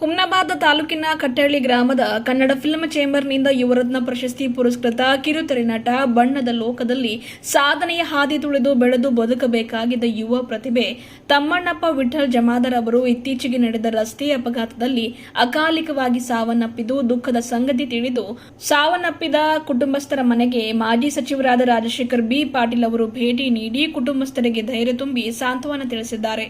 ಹುಮ್ನಾಬಾದ್ ತಾಲೂಕಿನ ಕಟ್ಟಹಳ್ಳಿ ಗ್ರಾಮದ ಕನ್ನಡ ಫಿಲ್ಮ್ ಚೇಂಬರ್ನಿಂದ ಯುವರತ್ನ ಪ್ರಶಸ್ತಿ ಪುರಸ್ಕೃತ ಕಿರುತೆರೆ ನಟ ಬಣ್ಣದ ಲೋಕದಲ್ಲಿ ಸಾಧನೆಯ ಹಾದಿ ತುಳಿದು ಬೆಳೆದು ಬದುಕಬೇಕಾಗಿದ್ದ ಯುವ ಪ್ರತಿಭೆ ತಮ್ಮಣ್ಣಪ್ಪ ವಿಠಲ್ ಜಮಾದರ್ ಅವರು ಇತ್ತೀಚೆಗೆ ನಡೆದ ರಸ್ತೆ ಅಪಘಾತದಲ್ಲಿ ಅಕಾಲಿಕವಾಗಿ ಸಾವನ್ನಪ್ಪಿದ್ದು ದುಃಖದ ಸಂಗತಿ ತಿಳಿದು ಸಾವನ್ನಪ್ಪಿದ ಕುಟುಂಬಸ್ಥರ ಮನೆಗೆ ಮಾಜಿ ಸಚಿವರಾದ ರಾಜಶೇಖರ್ ಬಿ ಪಾಟೀಲ್ ಅವರು ಭೇಟಿ ನೀಡಿ ಕುಟುಂಬಸ್ಥರಿಗೆ ಧೈರ್ಯ ತುಂಬಿ ಸಾಂತ್ವನ ತಿಳಿಸಿದ್ದಾರೆ.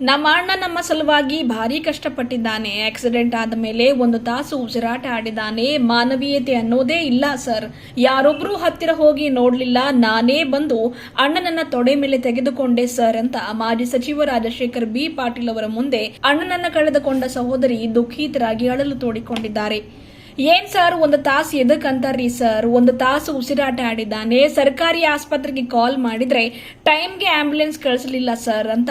ನಮ್ಮ ಅಣ್ಣ ನಮ್ಮ ಸಲುವಾಗಿ ಭಾರಿ ಕಷ್ಟಪಟ್ಟಿದ್ದಾನೆ. ಆಕ್ಸಿಡೆಂಟ್ ಆದ ಮೇಲೆ ಒಂದು ತಾಸು ಉಸಿರಾಟ ಆಡಿದಾನೆ ಮಾನವೀಯತೆ ಅನ್ನೋದೇ ಇಲ್ಲ, ಸರ್. ಯಾರೊಬ್ರು ಹತ್ತಿರ ಹೋಗಿ ನೋಡ್ಲಿಲ್ಲ. ನಾನೇ ಬಂದು ಅಣ್ಣನನ್ನ ತೊಡೆ ಮೇಲೆ ತೆಗೆದುಕೊಂಡೆ, ಸರ್ ಅಂತ ಮಾಜಿ ಸಚಿವ ರಾಜಶೇಖರ್ ಬಿ. ಪಾಟೀಲ್ ಅವರ ಮುಂದೆ ಅಣ್ಣನನ್ನ ಕಳೆದುಕೊಂಡ ಸಹೋದರಿ ದುಃಖಿತರಾಗಿ ಅಳಲು ತೋಡಿಕೊಂಡಿದ್ದಾರೆ. ಏನ್ ಸರ್? ಒಂದು ತಾಸು ಎದಕ್ಕಂತಾರ್ರಿ ಸರ್? ಒಂದು ತಾಸು ಉಸಿರಾಟ ಆಡಿದ್ದಾನೆ. ಸರ್ಕಾರಿ ಆಸ್ಪತ್ರೆಗೆ ಕಾಲ್ ಮಾಡಿದ್ರೆ ಟೈಮ್ಗೆ ಆಂಬ್ಯುಲೆನ್ಸ್ ಕಳಿಸಲಿಲ್ಲ ಸರ್ ಅಂತ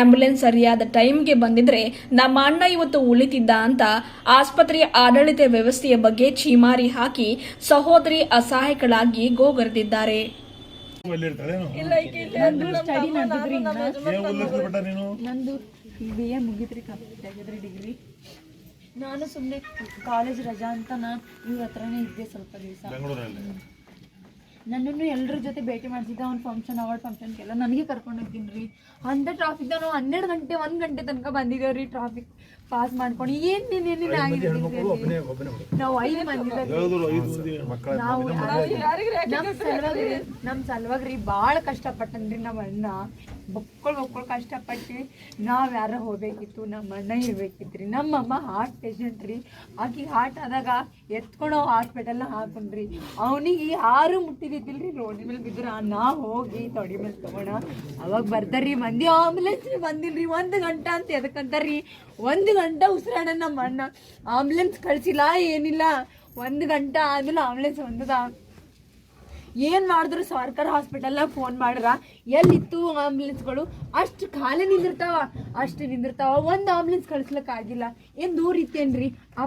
ಆಂಬ್ಯುಲೆನ್ಸ್ ಸರಿಯಾದ ಟೈಮ್ಗೆ ಬಂದಿದ್ರೆ ನಮ್ಮ ಅಣ್ಣ ಇವತ್ತು ಉಳಿತಿದ್ದ ಅಂತ ಆಸ್ಪತ್ರೆಯ ಆಡಳಿತ ವ್ಯವಸ್ಥೆಯ ಬಗ್ಗೆ ಚೀಮಾರಿ ಹಾಕಿ ಸಹೋದರಿ ಅಸಹಾಯಕಳಾಗಿ ಗೋಗರೆದಿದ್ದಾರೆ. ನಂದು ಬಿ ಎ ಕಂಪ್ಲೀಟ್ ಆಗಿದ್ರಿ ಡಿಗ್ರಿ ನಾನು ಸುಮ್ಮನೆ ಕಾಲೇಜ್ ರಜಾ ಅಂತ ನಾನು ಇವ್ರ ಹತ್ರನೇ ಇದ್ದೆ ಸ್ವಲ್ಪ ದಿವಸ. ಬೆಂಗಳೂರಲ್ಲಿ? ನನ್ನನ್ನು ಎಲ್ಲರ ಜೊತೆ ಭೇಟಿ ಮಾಡ್ತಿದ್ದ ಅವ್ನ ಫಂಕ್ಷನ್ ಅವಾರ್ಡ್ ಫಂಕ್ಷನ್ಗೆಲ್ಲ ನನಗೆ ಕರ್ಕೊಂಡು ಹೋಗ್ತೀನಿ ರೀ. ಅಂತ ಟ್ರಾಫಿಕ್ ನಾವು ಹನ್ನೆರಡು ಗಂಟೆ ಒಂದು ಗಂಟೆ ತನಕ ಬಂದಿದ್ದೇವೆ ರೀ ಟ್ರಾಫಿಕ್ ಪಾಸ್ ಮಾಡ್ಕೊಂಡು. ಏನ್ ನಿನ್ನ ಒಬ್ಬನೇ ಹುಡುಗ. ನಾವು ಐದು ಮಂದಿ ನಾವು ನಮ್ ಸಲುವಾಗಿ ನಮ್ಮ ಸಲುವಾಗಿ ರೀ ಭಾಳ ಕಷ್ಟಪಟ್ಟನ್ರಿ ನಮ್ಮ ಅಣ್ಣ ಬಕ್ಕಳ್ ಬಕ್ಕಳು ಕಷ್ಟಪಟ್ಟು ನಾವು ಯಾರೋ ಹೋಗ್ಬೇಕಿತ್ತು, ನಮ್ಮ ಅಣ್ಣ ಇರ್ಬೇಕಿತ್ರಿ ನಮ್ಮ ಅಮ್ಮ ಹಾರ್ಟ್ ಪೇಷಂಟ್ ರೀ. ಆಕೆ ಹಾರ್ಟ್ ಆದಾಗ ಎತ್ಕೊಂಡು ಹಾಸ್ಪಿಟಲ್ನ ಹಾಕೊಂಡ್ರಿ. ಅವನಿಗೆ ಯಾರು ರೀ. ರೋಡ್ ಮೇಲೆ ಬಿದ್ದರು ನಾ ಹೋಗಿ ತೊಡಿ ಮೇಲೆ ತಗೋಣ. ಅವಾಗ ಬರ್ತಾರ್ರಿ ಮಂದಿ ಆಂಬುಲೆನ್ಸ್ ಬಂದಿಲ್ರಿ. ಒಂದು ಗಂಟೆ ಅಂತ ಎದಕ್ಕಂತಾರ್ರಿ ಒಂದು ಗಂಟೆ ಉಸಿರಾಡ ನಮ್ಮ ಅಣ್ಣ. ಆಂಬುಲೆನ್ಸ್ ಕಳಿಸಿಲ್ಲ, ಏನಿಲ್ಲ. ಒಂದು ಗಂಟೆ ಆದ್ಮೇಲೆ ಆಂಬುಲೆನ್ಸ್ ಬಂದದ. ಏನ್ ಮಾಡಿದ್ರು ಸರ್ಕಾರ ಹಾಸ್ಪಿಟಲ್ನಾಗ ಫೋನ್ ಮಾಡ್ರ? ಎಲ್ಲಿತ್ತು ಆಂಬುಲೆನ್ಸ್ಗಳು ಅಷ್ಟು ಖಾಲಿ ನಿಂದಿರ್ತಾವ. ಅಷ್ಟು ನಿಂದಿರ್ತಾವ. ಒಂದು ಆಂಬುಲೆನ್ಸ್ ಕಳಿಸ್ಲಿಕ್ಕೆ ಆಗಿಲ್ಲ. ಏನ್ ದೂರ ಇತ್ತೇನ್ರಿ ಆ